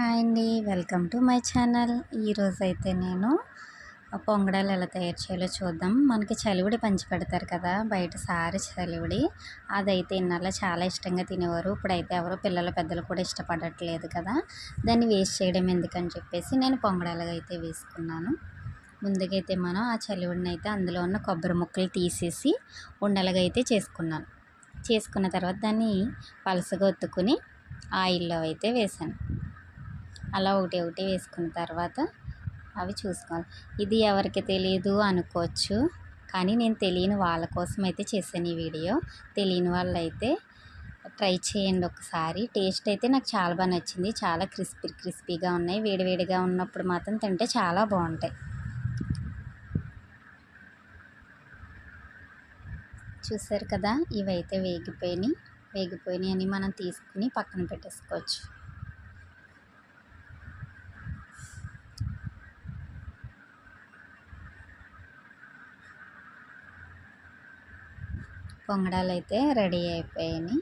Hi అండి. Welcome to my channel. ఈరోజు అయితే నేను పొంగడాలు ఎలా తయారు చేయాలో చూద్దాం. మనకి చలివిడి పంచి పెడతారు కదా బయట సారి చలివిడి. అదైతే ఇన్నాళ్ళ చాలా ఇష్టంగా తినేవారు. ఇప్పుడైతే ఎవరు పిల్లల పెద్దలు కూడా ఇష్టపడట్లేదు కదా. దాన్ని వేస్ట్ చేయడం ఎందుకని చెప్పేసి నేను పొంగడాలుగా అయితే వేసుకున్నాను. ముందుకైతే మనం ఆ చలివిడిని అయితే అందులో ఉన్న కొబ్బరి ముక్కలు తీసేసి ఉండలుగా అయితే చేసుకున్నాను. చేసుకున్న తర్వాత దాన్ని పలసగా ఒత్తుకుని ఆయిల్లో అయితే వేసాను అలా ఒకటి ఒకటి వేసుకున్న తర్వాత అవి చూసుకోవాలి. ఇది ఎవరికి తెలియదు అనుకోవచ్చు కానీ నేను తెలియని వాళ్ళ కోసం అయితే చేశాను ఈ వీడియో. తెలియని వాళ్ళు అయితే ట్రై చేయండి ఒకసారి. టేస్ట్ అయితే నాకు చాలా బాగా నచ్చింది. చాలా క్రిస్పీ క్రిస్పీగా ఉన్నాయి. వేడివేడిగా ఉన్నప్పుడు మాత్రం తింటే చాలా బాగుంటాయి. చూసారు కదా ఇవైతే వేగిపోయినాయి. వేగిపోయినాయి అని మనం తీసుకుని పక్కన పెట్టేసుకోవచ్చు. పొంగడాలు అయితే రెడీ అయిపోయాయి